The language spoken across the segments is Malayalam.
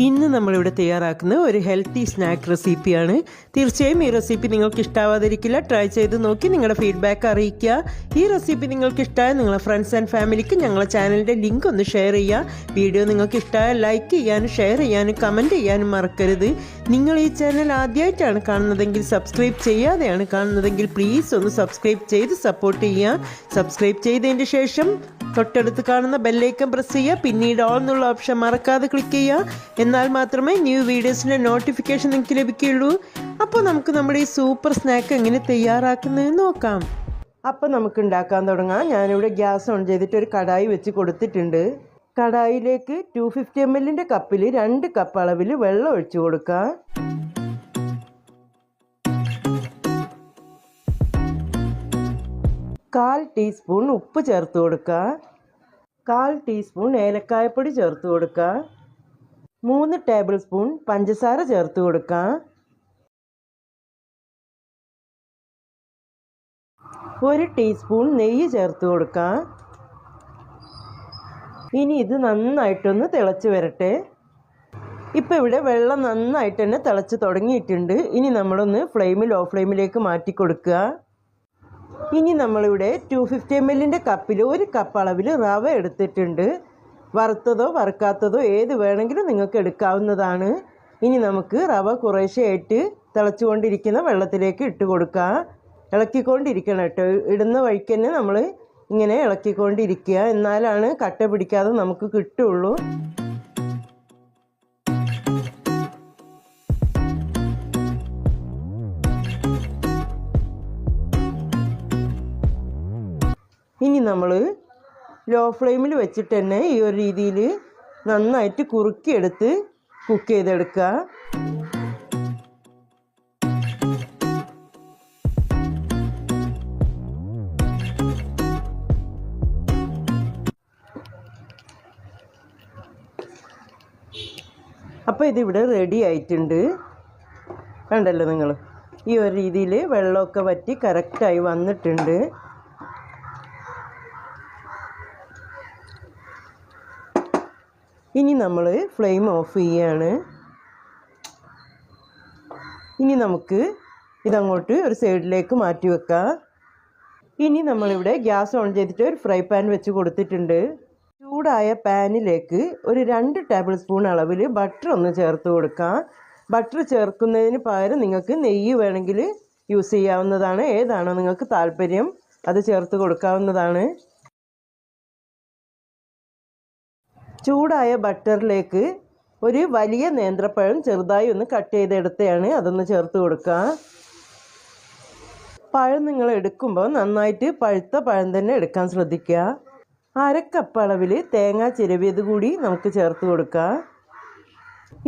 ഇന്ന് നമ്മളിവിടെ തയ്യാറാക്കുന്ന ഒരു ഹെൽത്തി സ്നാക്ക് റെസിപ്പിയാണ് തീർച്ചയായും ഈ റെസിപ്പി നിങ്ങൾക്ക് ഇഷ്ടാവാതിരിക്കില്ല. ട്രൈ ചെയ്ത് നോക്കി നിങ്ങളുടെ ഫീഡ്ബാക്ക് അറിയിക്കുക. ഈ റെസിപ്പി നിങ്ങൾക്ക് ഇഷ്ടമായ നിങ്ങളുടെ ഫ്രണ്ട്സ് ആൻഡ് ഫാമിലിക്ക് ഞങ്ങളെ ചാനലിന്റെ ലിങ്ക് ഒന്ന് ഷെയർ ചെയ്യുക. വീഡിയോ നിങ്ങൾക്ക് ഇഷ്ടമായ ലൈക്ക് ചെയ്യാനും ഷെയർ ചെയ്യാനും കമന്റ് ചെയ്യാനും മറക്കരുത്. നിങ്ങൾ ഈ ചാനൽ ആദ്യമായിട്ടാണ് കാണുന്നതെങ്കിൽ സബ്സ്ക്രൈബ് ചെയ്യാതെയാണ് കാണുന്നതെങ്കിൽ പ്ലീസ് ഒന്ന് സബ്സ്ക്രൈബ് ചെയ്ത് സപ്പോർട്ട് ചെയ്യുക. സബ്സ്ക്രൈബ് ചെയ്തതിന് ശേഷം തൊട്ടടുത്ത് കാണുന്ന ബെല്ലൈക്കൺ പ്രസ് ചെയ്യുക. പിന്നീട് ഓൾ എന്നുള്ള ഓപ്ഷൻ മറക്കാതെ ക്ലിക്ക് ചെയ്യുക. എന്നാൽ മാത്രമേ ന്യൂ വീഡിയോസിന്റെ നോട്ടിഫിക്കേഷൻ നിങ്ങൾക്ക് ലഭിക്കുകയുള്ളൂ. അപ്പോൾ നമുക്ക് നമ്മുടെ ഈ സൂപ്പർ സ്നാക്ക് എങ്ങനെ തയ്യാറാക്കുന്നതെന്ന് നോക്കാം. അപ്പോൾ നമുക്ക് ഉണ്ടാക്കാൻ തുടങ്ങാം. ഞാനിവിടെ ഗ്യാസ് ഓൺ ചെയ്തിട്ട് ഒരു കടായി വെച്ച് കൊടുത്തിട്ടുണ്ട്. കടായിലേക്ക് ടു ഫിഫ്റ്റി എം എല്ലിന്റെ കപ്പിൽ രണ്ട് കപ്പ് അളവിൽ വെള്ളം ഒഴിച്ചു കൊടുക്കാം. കാൽ ടീസ്പൂൺ ഉപ്പ് ചേർത്ത് കൊടുക്കുക കാൽ ടീസ്പൂൺ ഏലക്കായപ്പൊടി ചേർത്ത് കൊടുക്കുക മൂന്ന് ടേബിൾ സ്പൂൺ പഞ്ചസാര ചേർത്ത് കൊടുക്കാം. ഒരു ടീസ്പൂൺ നെയ്യ് ചേർത്ത് കൊടുക്കാം. ഇനി ഇത് നന്നായിട്ടൊന്ന് തിളച്ച് വരട്ടെ. ഇപ്പോൾ ഇവിടെ വെള്ളം നന്നായിട്ട് തന്നെ തിളച്ച് തുടങ്ങിയിട്ടുണ്ട്. ഇനി നമ്മളൊന്ന് ഫ്ലെയിമിൽ ഓഫ് ഫ്ലെയിമിലേക്ക് മാറ്റി കൊടുക്കുക. ഇനി നമ്മളിവിടെ ടു ഫിഫ്റ്റി എം എല്ലിന്റെ കപ്പിൽ ഒരു കപ്പ് അളവിൽ റവ എടുത്തിട്ടുണ്ട്. വറുത്തതോ വറുക്കാത്തതോ ഏത് വേണമെങ്കിലും നിങ്ങൾക്ക് എടുക്കാവുന്നതാണ്. ഇനി നമുക്ക് റവ കുറേശ്ശെയായിട്ട് തിളച്ചുകൊണ്ടിരിക്കുന്ന വെള്ളത്തിലേക്ക് ഇട്ട് കൊടുക്കുക ഇളക്കിക്കൊണ്ടിരിക്കണം കേട്ടോ. ഇടുന്ന വഴിക്ക് തന്നെ നമ്മൾ ഇങ്ങനെ ഇളക്കിക്കൊണ്ടിരിക്കുക. എന്നാലാണ് കട്ട പിടിക്കാതെ നമുക്ക് കിട്ടുള്ളൂ. ഇനി നമ്മൾ ലോ ഫ്ലെയിമിൽ വെച്ചിട്ട് തന്നെ ഈ ഒരു രീതിയിൽ നന്നായിട്ട് കുറുക്കിയെടുത്ത് കുക്ക് ചെയ്തെടുക്കുക. അപ്പോൾ ഇതിവിടെ റെഡി ആയിട്ടുണ്ട്. കണ്ടല്ലോ നിങ്ങൾ ഈ ഒരു രീതിയിൽ വെള്ളമൊക്കെ വറ്റി കറക്റ്റായി വന്നിട്ടുണ്ട്. ഇനി നമ്മൾ ഫ്ലെയിം ഓഫ് ചെയ്യാണ്. ഇനി നമുക്ക് ഇതങ്ങോട്ട് ഒരു സൈഡിലേക്ക് മാറ്റി വെക്കാം. ഇനി നമ്മളിവിടെ ഗ്യാസ് ഓൺ ചെയ്തിട്ട് ഒരു ഫ്രൈ പാൻ വെച്ച് കൊടുത്തിട്ടുണ്ട്. ചൂടായ പാനിലേക്ക് ഒരു രണ്ട് ടേബിൾ സ്പൂൺ അളവിൽ ബട്ടർ ഒന്ന് ചേർത്ത് കൊടുക്കാം. ബട്ടർ ചേർക്കുന്നതിന് പകരം നിങ്ങൾക്ക് നെയ്യ് വേണമെങ്കിൽ യൂസ് ചെയ്യാവുന്നതാണ്. ഏതാണോ നിങ്ങൾക്ക് താല്പര്യം അത് ചേർത്ത് കൊടുക്കാവുന്നതാണ്. ചൂടായ ബട്ടറിലേക്ക് ഒരു വലിയ നേന്ത്രപ്പഴം ചെറുതായി ഒന്ന് കട്ട് ചെയ്തെടുത്തെയാണ് അതൊന്ന് ചേർത്ത് കൊടുക്കുക. പഴം നിങ്ങൾ എടുക്കുമ്പോൾ നന്നായിട്ട് പഴുത്ത പഴം തന്നെ എടുക്കാൻ ശ്രദ്ധിക്കുക. അരക്കപ്പ് അളവിൽ തേങ്ങ ചിരവിയത് കൂടി നമുക്ക് ചേർത്ത് കൊടുക്കുക.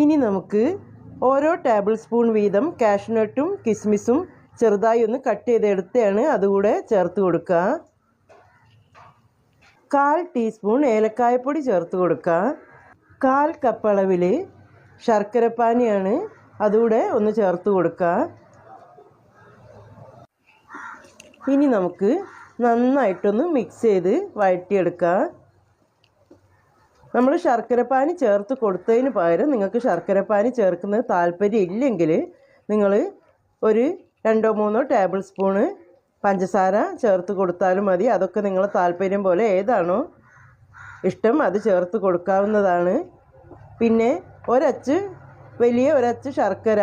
ഇനി നമുക്ക് ഓരോ ടേബിൾ സ്പൂൺ വീതം കാഷ്നട്ടും കിസ്മിസും ചെറുതായി ഒന്ന് കട്ട് ചെയ്തെടുത്തെയാണ് അതുകൂടെ ചേർത്ത് കൊടുക്കുക. കാൽ ടീസ്പൂൺ ഏലക്കായപ്പൊടി ചേർത്ത് കൊടുക്കുക കാൽ കപ്പ് അളവിൽ ശർക്കരപ്പാനിയാണ് അതുകൂടെ ഒന്ന് ചേർത്ത് കൊടുക്കുക ഇനി നമുക്ക് നന്നായിട്ടൊന്ന് മിക്സ് ചെയ്ത് വഴറ്റിയെടുക്കുക നമ്മൾ ശർക്കരപ്പാനി ചേർത്ത് കൊടുത്തതിന് പകരം നിങ്ങൾക്ക് ശർക്കരപ്പാനി ചേർക്കുന്നത് താല്പര്യം ഇല്ലെങ്കിൽ നിങ്ങൾ ഒരു രണ്ടോ മൂന്നോ ടേബിൾ സ്പൂണ് പഞ്ചസാര ചേർത്ത് കൊടുത്താലും മതി. അതൊക്കെ നിങ്ങൾ താല്പര്യം പോലെ ഏതാണോ ഇഷ്ടം അത് ചേർത്ത് കൊടുക്കാവുന്നതാണ്. പിന്നെ ഒരച്ച് വലിയ ഒരച്ച് ശർക്കര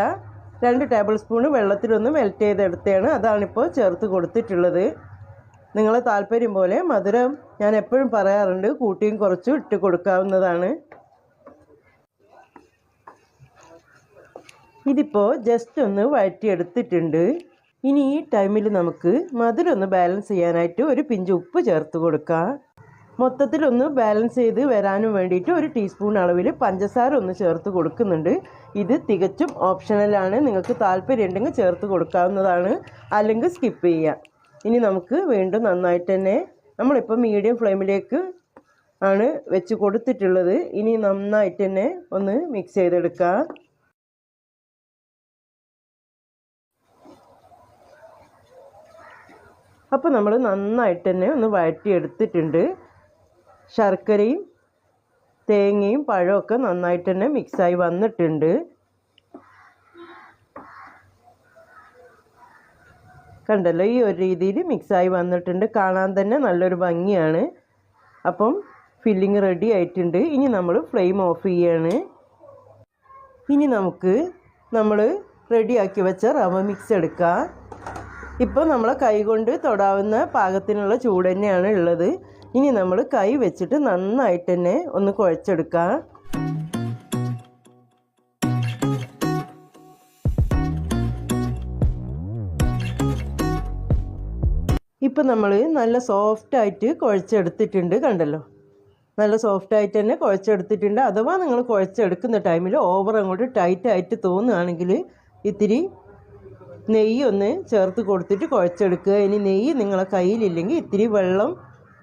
രണ്ട് ടേബിൾ സ്പൂൺ വെള്ളത്തിലൊന്ന് മെൽറ്റ് ചെയ്തെടുത്തതാണ്. അതാണിപ്പോൾ ചേർത്ത് കൊടുത്തിട്ടുള്ളത്. നിങ്ങളെ താല്പര്യം പോലെ മധുരം ഞാൻ എപ്പോഴും പറയാറുണ്ട്. കൂട്ടിയും കുറച്ചും ഇട്ട് കൊടുക്കാവുന്നതാണ്. ഇതിപ്പോൾ ജസ്റ്റ് ഒന്ന് വഴറ്റിയെടുത്തിട്ടുണ്ട്. ഇനി ഈ ടൈമിൽ നമുക്ക് മധുരമൊന്ന് ബാലൻസ് ചെയ്യാനായിട്ട് ഒരു പിഞ്ച് ഉപ്പ് ചേർത്ത് കൊടുക്കാം. മൊത്തത്തിലൊന്ന് ബാലൻസ് ചെയ്ത് വരാനും വേണ്ടിയിട്ട് ഒരു ടീസ്പൂൺ അളവിൽ പഞ്ചസാര ഒന്ന് ചേർത്ത് കൊടുക്കുന്നുണ്ട്. ഇത് തികച്ചും ഓപ്ഷണലാണ് നിങ്ങൾക്ക് താല്പര്യം ഉണ്ടെങ്കിൽ ചേർത്ത് കൊടുക്കാവുന്നതാണ്. അല്ലെങ്കിൽ സ്കിപ്പ് ചെയ്യാം. ഇനി നമുക്ക് വീണ്ടും നന്നായിട്ട് തന്നെ നമ്മളിപ്പോൾ മീഡിയം ഫ്ലെയിമിലേക്ക് ആണ് വെച്ച് കൊടുത്തിട്ടുള്ളത്. ഇനി നന്നായിട്ട് തന്നെ ഒന്ന് മിക്സ് ചെയ്തെടുക്കുക അപ്പോൾ നമ്മൾ നന്നായിട്ട് തന്നെ ഒന്ന് വഴറ്റിയെടുത്തിട്ടുണ്ട്. ശർക്കരയും തേങ്ങയും പഴമൊക്കെ നന്നായിട്ട് തന്നെ മിക്സായി വന്നിട്ടുണ്ട്. കണ്ടല്ലോ ഈ ഒരു രീതിയിൽ മിക്സായി വന്നിട്ടുണ്ട്. കാണാൻ തന്നെ നല്ലൊരു ഭംഗിയാണ്. അപ്പം ഫില്ലിങ് റെഡി ആയിട്ടുണ്ട്. ഇനി നമ്മൾ ഫ്ലെയിം ഓഫ് ചെയ്യാണ്. ഇനി നമുക്ക് നമ്മൾ റെഡിയാക്കി വെച്ച റവ മിക്സ് എടുക്കാം. ഇപ്പോൾ നമ്മൾ കൈ കൊണ്ട് തൊടാവുന്ന പാകത്തിനുള്ള ചൂട് തന്നെയാണ് ഉള്ളത്. ഇനി നമ്മൾ കൈ വെച്ചിട്ട് നന്നായിട്ട് തന്നെ ഒന്ന് കുഴച്ചെടുക്കാം. ഇപ്പം നമ്മൾ നല്ല സോഫ്റ്റ് ആയിട്ട് കുഴച്ചെടുത്തിട്ടുണ്ട് കണ്ടല്ലോ? നല്ല സോഫ്റ്റ് സോഫ്റ്റായിട്ട് തന്നെ കുഴച്ചെടുത്തിട്ടുണ്ട്. അഥവാ നിങ്ങൾ കുഴച്ചെടുക്കുന്ന ടൈമിൽ ഓവർ അങ്ങോട്ട് ടൈറ്റായിട്ട് തോന്നുകയാണെങ്കിൽ ഇത്തിരി നെയ്യ് ഒന്ന് ചേർത്ത് കൊടുത്തിട്ട് കുഴച്ചെടുക്കുക. ഇനി നെയ്യ് നിങ്ങളെ കയ്യിലില്ലെങ്കിൽ ഇത്തിരി വെള്ളം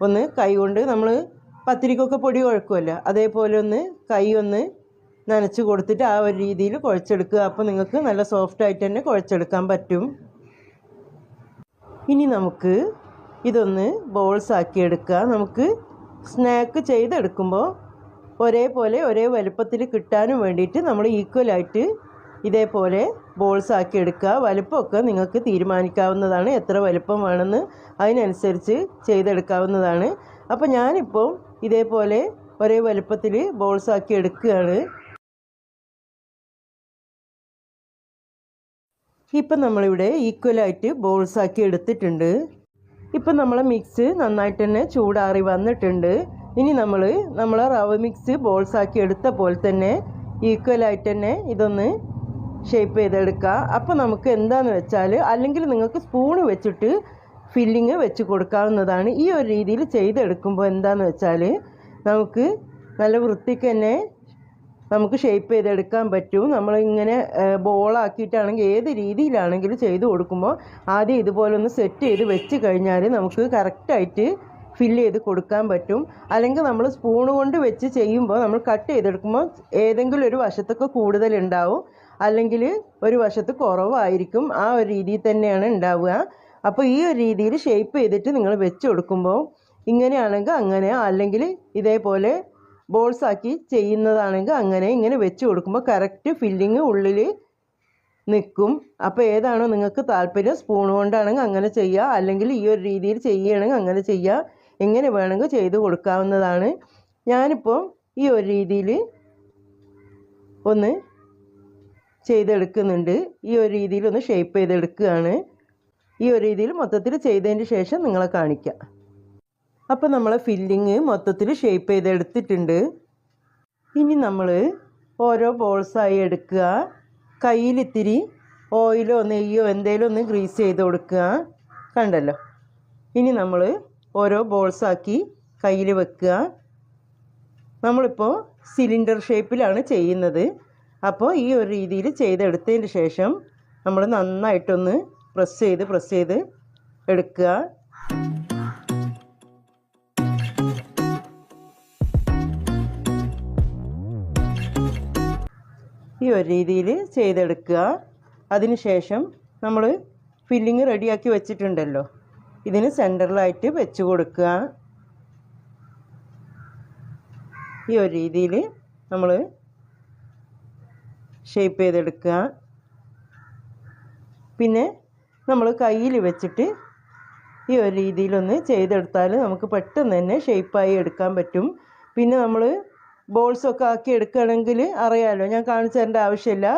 ഒന്ന് കൈ കൊണ്ട് നമ്മൾ പത്തിരിക്കൊക്കെ പൊടി കുഴക്കുമല്ലോ അതേപോലെ ഒന്ന് കൈ ഒന്ന് നനച്ച് കൊടുത്തിട്ട് ആ ഒരു രീതിയിൽ കുഴച്ചെടുക്കുക. അപ്പോൾ നിങ്ങൾക്ക് നല്ല സോഫ്റ്റായിട്ട് തന്നെ കുഴച്ചെടുക്കാൻ പറ്റും. ഇനി നമുക്ക് ഇതൊന്ന് ബോൾസ് ആക്കി എടുക്കുക. നമുക്ക് സ്നാക്ക് ചെയ്തെടുക്കുമ്പോൾ ഒരേപോലെ ഒരേ വലുപ്പത്തിൽ കിട്ടാനും വേണ്ടിയിട്ട് നമ്മൾ ഈക്വലായിട്ട് ഇതേപോലെ ബോൾസ് ആക്കി എടുക്കുക. വലുപ്പമൊക്കെ നിങ്ങൾക്ക് തീരുമാനിക്കാവുന്നതാണ്. എത്ര വലുപ്പം വേണമെന്ന് അതിനനുസരിച്ച് ചെയ്തെടുക്കാവുന്നതാണ്. അപ്പോൾ ഞാനിപ്പോൾ ഇതേപോലെ ഒരേ വലുപ്പത്തിൽ ബോൾസ് ആക്കി എടുക്കുകയാണ്. ഇപ്പം നമ്മളിവിടെ ഈക്വലായിട്ട് ബോൾസ് ആക്കി എടുത്തിട്ടുണ്ട്. ഇപ്പം നമ്മളെ മിക്സ് നന്നായിട്ട് തന്നെ ചൂടാറി വന്നിട്ടുണ്ട്. ഇനി നമ്മൾ നമ്മളെ റവ മിക്സ് ബോൾസ് ആക്കി എടുത്ത പോലെ തന്നെ ഈക്വലായിട്ട് തന്നെ ഇതൊന്ന് ഷേപ്പ് ചെയ്തെടുക്കുക. അപ്പോൾ നമുക്ക് എന്താണെന്ന് വെച്ചാൽ അല്ലെങ്കിൽ നിങ്ങൾക്ക് സ്പൂണ് വെച്ചിട്ട് ഫില്ലിങ് വെച്ച് കൊടുക്കാവുന്നതാണ്. ഈ ഒരു രീതിയിൽ ചെയ്തെടുക്കുമ്പോൾ എന്താണെന്ന് വെച്ചാൽ നമുക്ക് നല്ല വൃത്തിക്ക് തന്നെ നമുക്ക് ഷേപ്പ് ചെയ്തെടുക്കാൻ പറ്റും. നമ്മളിങ്ങനെ ബോളാക്കിയിട്ടാണെങ്കിൽ ഏത് രീതിയിലാണെങ്കിലും ചെയ്ത് കൊടുക്കുമ്പോൾ ആദ്യം ഇതുപോലെ ഒന്ന് സെറ്റ് ചെയ്ത് വെച്ച് കഴിഞ്ഞാൽ നമുക്ക് കറക്റ്റായിട്ട് ഫില്ല് ചെയ്ത് കൊടുക്കാൻ പറ്റും. അല്ലെങ്കിൽ നമ്മൾ സ്പൂൺ കൊണ്ട് വെച്ച് ചെയ്യുമ്പോൾ നമ്മൾ കട്ട് ചെയ്തെടുക്കുമ്പോൾ ഏതെങ്കിലും ഒരു വശത്തൊക്കെ കൂടുതൽ ഉണ്ടാവും. അല്ലെങ്കിൽ ഒരു വശത്ത് കുറവായിരിക്കും ആ ഒരു രീതിയിൽ തന്നെയാണ് ഉണ്ടാവുക. അപ്പോൾ ഈ ഒരു രീതിയിൽ ഷേപ്പ് ചെയ്തിട്ട് നിങ്ങൾ വെച്ച് കൊടുക്കുമ്പോൾ ഇങ്ങനെയാണെങ്കിൽ അങ്ങനെ അല്ലെങ്കിൽ ഇതേപോലെ ബോൾസ് ആക്കി ചെയ്യുന്നതാണെങ്കിൽ അങ്ങനെ ഇങ്ങനെ വെച്ച് കൊടുക്കുമ്പോൾ കറക്റ്റ് ഫില്ലിങ് ഉള്ളിൽ നിൽക്കും. അപ്പോൾ ഏതാണോ നിങ്ങൾക്ക് താല്പര്യം സ്പൂൺ കൊണ്ടാണെങ്കിൽ അങ്ങനെ ചെയ്യുക അല്ലെങ്കിൽ ഈ ഒരു രീതിയിൽ ചെയ്യുകയാണെങ്കിൽ അങ്ങനെ ചെയ്യുക എങ്ങനെ വേണമെങ്കിൽ ചെയ്ത് കൊടുക്കാവുന്നതാണ്. ഞാനിപ്പോൾ ഈ ഒരു രീതിയിൽ ഒന്ന് ചെയ്തെടുക്കുന്നുണ്ട്. ഈ ഒരു രീതിയിൽ ഒന്ന് ഷേപ്പ് ചെയ്തെടുക്കുകയാണ്. ഈ ഒരു രീതിയിൽ മൊത്തത്തിൽ ചെയ്തതിന് ശേഷം നിങ്ങളെ കാണിക്കാം. അപ്പോൾ നമ്മൾ ഫില്ലിങ് മൊത്തത്തിൽ ഷേപ്പ് ചെയ്തെടുത്തിട്ടുണ്ട്. ഇനി നമ്മൾ ഓരോ ബോൾസായി എടുക്കുക. കയ്യിൽ ഇത്തിരി ഓയിലോ നെയ്യോ എന്തെങ്കിലും ഒന്ന് ഗ്രീസ് ചെയ്ത് കൊടുക്കുക. കണ്ടല്ലോ? ഇനി നമ്മൾ ഓരോ ബോൾസാക്കി കയ്യിൽ വെക്കുക. നമ്മളിപ്പോൾ സിലിണ്ടർ ഷേപ്പിലാണ് ചെയ്യുന്നത്. അപ്പോൾ ഈ ഒരു രീതിയിൽ ചെയ്തെടുത്തതിന് ശേഷം നമ്മൾ നന്നായിട്ടൊന്ന് പ്രസ് ചെയ്ത് പ്രസ് ചെയ്ത് എടുക്കുക. ഈ ഒരു രീതിയിൽ ചെയ്തെടുക്കുക. അതിനുശേഷം നമ്മൾ ഫില്ലിങ് റെഡിയാക്കി വെച്ചിട്ടുണ്ടല്ലോ. ഇതിന് സെന്ററിലായിട്ട് വെച്ച് കൊടുക്കുക. ഈ ഒരു രീതിയിൽ നമ്മൾ ഷേപ്പ് ചെയ്തെടുക്കുക. പിന്നെ നമ്മൾ കയ്യിൽ വെച്ചിട്ട് ഈ ഒരു രീതിയിലൊന്ന് ചെയ്തെടുത്താൽ നമുക്ക് പെട്ടെന്ന് തന്നെ ഷേപ്പായി എടുക്കാൻ പറ്റും. പിന്നെ നമ്മൾ ബോൾസൊക്കെ ആക്കി എടുക്കുകയാണെങ്കിൽ അറിയാമല്ലോ ഞാൻ കാണിച്ചു തരേണ്ട ആവശ്യമില്ല.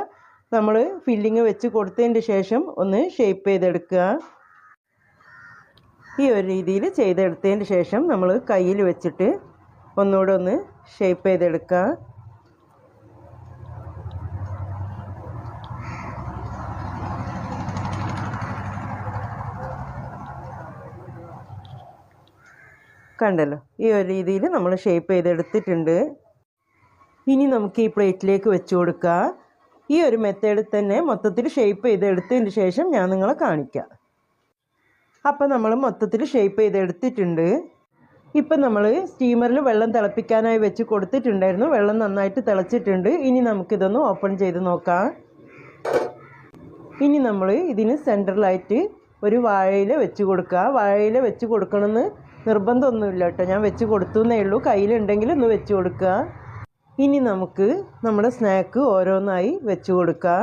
നമ്മൾ ഫില്ലിങ് വെച്ച് കൊടുത്തതിന് ശേഷം ഒന്ന് ഷേപ്പ് ചെയ്തെടുക്കുക. ഈ ഒരു രീതിയിൽ ചെയ്തെടുത്തതിന് ശേഷം നമ്മൾ കയ്യിൽ വെച്ചിട്ട് ഒന്നുകൂടെ ഒന്ന് ഷേപ്പ് ചെയ്തെടുക്കുക. കണ്ടല്ലോ? ഈ ഒരു രീതിയിൽ നമ്മൾ ഷേപ്പ് ചെയ്തെടുത്തിട്ടുണ്ട്. ഇനി നമുക്ക് ഈ പ്ലേറ്റിലേക്ക് വെച്ച് കൊടുക്കുക ഈ ഒരു മെത്തേഡിൽ തന്നെ മൊത്തത്തിൽ ഷേപ്പ് ചെയ്തെടുത്തതിന് ശേഷം ഞാൻ നിങ്ങളെ കാണിക്കാം. അപ്പം നമ്മൾ മൊത്തത്തിൽ ഷേപ്പ് ചെയ്തെടുത്തിട്ടുണ്ട്. ഇപ്പം നമ്മൾ സ്റ്റീമറിൽ വെള്ളം തിളപ്പിക്കാനായി വെച്ച് കൊടുത്തിട്ടുണ്ടായിരുന്നു. വെള്ളം നന്നായിട്ട് തിളച്ചിട്ടുണ്ട്. ഇനി നമുക്കിതൊന്ന് ഓപ്പൺ ചെയ്ത് നോക്കാം. ഇനി നമ്മൾ ഇതിന് സെന്ററിലായിട്ട് ഒരു വാഴയിൽ വെച്ച് കൊടുക്കുക. വാഴയിൽ വെച്ച് കൊടുക്കണമെന്ന് നിർബന്ധമൊന്നുമില്ല കേട്ടോ. ഞാൻ വെച്ച് കൊടുത്തു എന്നേ ഉള്ളൂ. കയ്യിലുണ്ടെങ്കിൽ ഒന്ന് വെച്ച് കൊടുക്കുക. ഇനി നമുക്ക് നമ്മുടെ സ്നാക്ക് ഓരോന്നായി വെച്ച് കൊടുക്കാം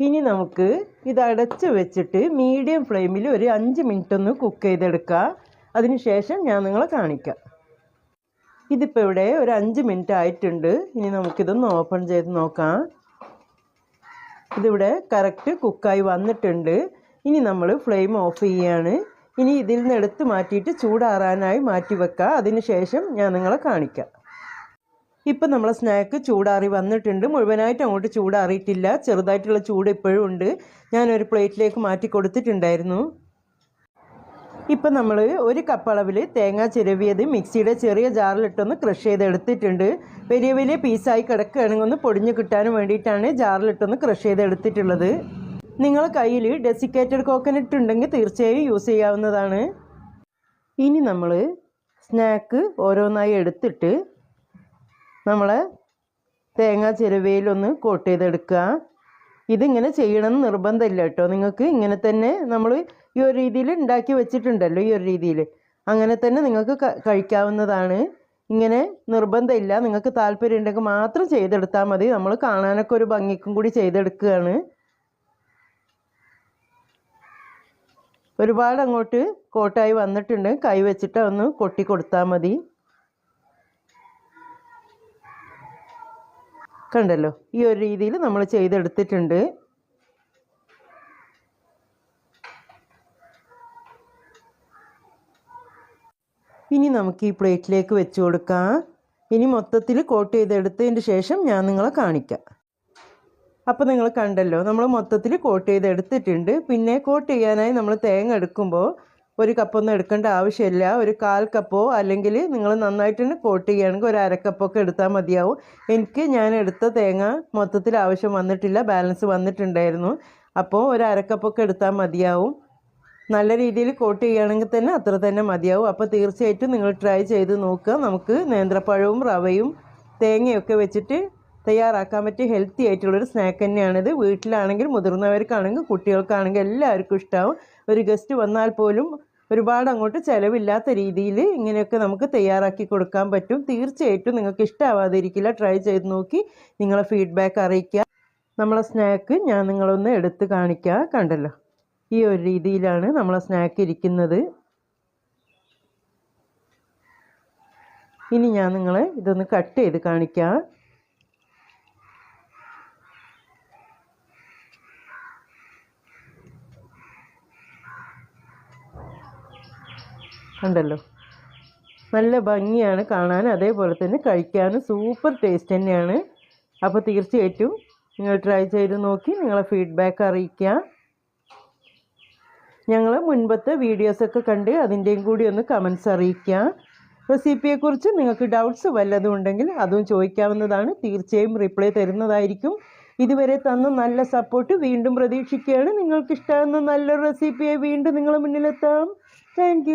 ഇനി നമുക്ക് ഇത് അടച്ച് വെച്ചിട്ട് മീഡിയം ഫ്ലെയിമിൽ ഒരു അഞ്ച് മിനിറ്റ് ഒന്ന് കുക്ക് ചെയ്തെടുക്കുക അതിനുശേഷം ഞാൻ നിങ്ങളെ കാണിക്കാം. ഇതിപ്പോൾ ഇവിടെ ഒരു അഞ്ച് മിനിറ്റ് ആയിട്ടുണ്ട്. ഇനി നമുക്കിതൊന്ന് ഓപ്പൺ ചെയ്ത് നോക്കാം. ഇതിവിടെ കറക്റ്റ് കുക്കായി വന്നിട്ടുണ്ട്. ഇനി നമ്മൾ ഫ്ലെയിം ഓഫ് ചെയ്യാണ്. ഇനി ഇതിൽ നിന്ന് എടുത്ത് മാറ്റിയിട്ട് ചൂടാറാനായി മാറ്റി വെക്കുക അതിനുശേഷം ഞാൻ നിങ്ങളെ കാണിക്കാം. ഇപ്പം നമ്മളെ സ്നാക്ക് ചൂടാറി വന്നിട്ടുണ്ട്. മുഴുവനായിട്ട് അങ്ങോട്ട് ചൂടാറിയിട്ടില്ല. ചെറുതായിട്ടുള്ള ചൂട് ഇപ്പോഴും ഉണ്ട്. ഞാനൊരു പ്ലേറ്റിലേക്ക് മാറ്റി കൊടുത്തിട്ടുണ്ടായിരുന്നു. ഇപ്പം നമ്മൾ ഒരു കപ്പ് അളവിൽ തേങ്ങ ചിരവിയത് മിക്സിയുടെ ചെറിയ ജാറിലിട്ടൊന്ന് ക്രഷ് ചെയ്ത് എടുത്തിട്ടുണ്ട്. വലിയ വലിയ പീസായി കിടക്കുകയാണെങ്കിൽ ഒന്ന് പൊടിഞ്ഞ് കിട്ടാനും വേണ്ടിയിട്ടാണ് ജാറിലിട്ടൊന്ന് ക്രഷ് ചെയ്ത് എടുത്തിട്ടുള്ളത്. നിങ്ങളെ കയ്യിൽ ഡെസിക്കേറ്റഡ് കോക്കനട്ട് ഉണ്ടെങ്കിൽ തീർച്ചയായും യൂസ് ചെയ്യാവുന്നതാണ്. ഇനി നമ്മൾ സ്നാക്ക് ഓരോന്നായി എടുത്തിട്ട് നമ്മളെ തേങ്ങ ചിരവയിലൊന്ന് കോട്ട് ചെയ്തെടുക്കുക ഇതിങ്ങനെ ചെയ്യണമെന്ന് നിർബന്ധമില്ല കേട്ടോ. നിങ്ങൾക്ക് ഇങ്ങനെ തന്നെ നമ്മൾ ഈ ഒരു രീതിയിൽ ഉണ്ടാക്കി വെച്ചിട്ടുണ്ടല്ലോ ഈ ഒരു രീതിയിൽ അങ്ങനെ തന്നെ നിങ്ങൾക്ക് കഴിക്കാവുന്നതാണ്. ഇങ്ങനെ നിർബന്ധമില്ല. നിങ്ങൾക്ക് താല്പര്യം ഉണ്ടെങ്കിൽ മാത്രം ചെയ്തെടുത്താൽ മതി. നമ്മൾ കാണാനൊക്കെ ഒരു ഭംഗിക്കും കൂടി ചെയ്തെടുക്കുകയാണ്. ഒരുപാട് അങ്ങോട്ട് കോട്ടായി വന്നിട്ടുണ്ട്. കൈ വെച്ചിട്ട് ഒന്ന് കൊട്ടി കൊടുത്താൽ മതി. കണ്ടല്ലോ? ഈ ഒരു രീതിയിൽ നമ്മൾ ചെയ്തെടുത്തിട്ടുണ്ട്. ഇനി നമുക്ക് ഈ പ്ലേറ്റിലേക്ക് വെച്ച് കൊടുക്കാം. ഇനി മൊത്തത്തിൽ കോട്ട് ചെയ്തെടുത്തതിന് ശേഷം ഞാൻ നിങ്ങളെ കാണിക്കാം. അപ്പോൾ നിങ്ങൾ കണ്ടല്ലോ നമ്മൾ മൊത്തത്തിൽ കോട്ട് ചെയ്തെടുത്തിട്ടുണ്ട്. പിന്നെ കോട്ട് ചെയ്യാനായി നമ്മൾ തേങ്ങ എടുക്കുമ്പോൾ ഒരു കപ്പൊന്നും എടുക്കേണ്ട ആവശ്യമില്ല. ഒരു കാൽ കപ്പോ അല്ലെങ്കിൽ നിങ്ങൾ നന്നായിട്ട് കോട്ട് ചെയ്യുകയാണെങ്കിൽ ഒരു അരക്കപ്പൊക്കെ എടുത്താൽ മതിയാവും. എനിക്ക് ഞാൻ എടുത്ത തേങ്ങ മൊത്തത്തിൽ ആവശ്യം വന്നിട്ടില്ല. ബാലൻസ് വന്നിട്ടുണ്ടായിരുന്നു. അപ്പോൾ ഒരു അരക്കപ്പൊക്കെ എടുത്താൽ മതിയാവും. നല്ല രീതിയിൽ കോട്ട് ചെയ്യുകയാണെങ്കിൽ തന്നെ അത്ര തന്നെ മതിയാവും. അപ്പോൾ തീർച്ചയായിട്ടും നിങ്ങൾ ട്രൈ ചെയ്ത് നോക്കുക. നമുക്ക് നേന്ത്രപ്പഴവും റവയും തേങ്ങയൊക്കെ വെച്ചിട്ട് തയ്യാറാക്കാൻ പറ്റിയ ഹെൽത്തി ആയിട്ടുള്ളൊരു സ്നാക്ക് തന്നെയാണിത്. വീട്ടിലാണെങ്കിൽ മുതിർന്നവർക്കാണെങ്കിൽ കുട്ടികൾക്കാണെങ്കിൽ എല്ലാവർക്കും ഇഷ്ടമാവും ഒരു ഗസ്റ്റ് വന്നാൽ പോലും ഒരുപാട് അങ്ങോട്ട് ചിലവില്ലാത്ത രീതിയിൽ ഇങ്ങനെയൊക്കെ നമുക്ക് തയ്യാറാക്കി കൊടുക്കാൻ പറ്റും. തീർച്ചയായിട്ടും നിങ്ങൾക്ക് ഇഷ്ടമാവാതിരിക്കില്ല ട്രൈ ചെയ്ത് നോക്കി നിങ്ങളെ ഫീഡ്ബാക്ക് അറിയിക്കുക. നമ്മളെ സ്നാക്ക് ഞാൻ നിങ്ങളൊന്ന് എടുത്ത് കാണിക്കുക കണ്ടല്ലോ? ഈ ഒരു രീതിയിലാണ് നമ്മളെ സ്നാക്ക് ഇരിക്കുന്നത്. ഇനി ഞാൻ നിങ്ങളെ ഇതൊന്ന് കട്ട് ചെയ്ത് കാണിക്കാം. കണ്ടല്ലോ നല്ല ഭംഗിയാണ് കാണാൻ. അതേപോലെ തന്നെ കഴിക്കാനും സൂപ്പർ ടേസ്റ്റ് തന്നെയാണ്. അപ്പോൾ തീർച്ചയായിട്ടും നിങ്ങൾ ട്രൈ ചെയ്ത് നോക്കി നിങ്ങളെ ഫീഡ്ബാക്ക് അറിയിക്കുക ഞങ്ങൾ മുൻപത്തെ വീഡിയോസൊക്കെ കണ്ട് അതിന്റെയും കൂടി ഒന്ന് കമൻസ് അറിയിക്കുക റെസിപ്പിയെക്കുറിച്ച് നിങ്ങൾക്ക് ഡൗട്ട്സ് വല്ലതും ഉണ്ടെങ്കിൽ അതും ചോദിക്കാവുന്നതാണ്. തീർച്ചയായും റിപ്ലൈ തരുന്നതായിരിക്കും. ഇതുവരെ തന്ന നല്ല സപ്പോർട്ട് വീണ്ടും പ്രതീക്ഷിക്കുകയാണ്. നിങ്ങൾക്ക് ഇഷ്ടമാകുന്ന നല്ലൊരു റെസിപ്പിയെ വീണ്ടും നിങ്ങളുടെ മുന്നിലെത്താം. താങ്ക്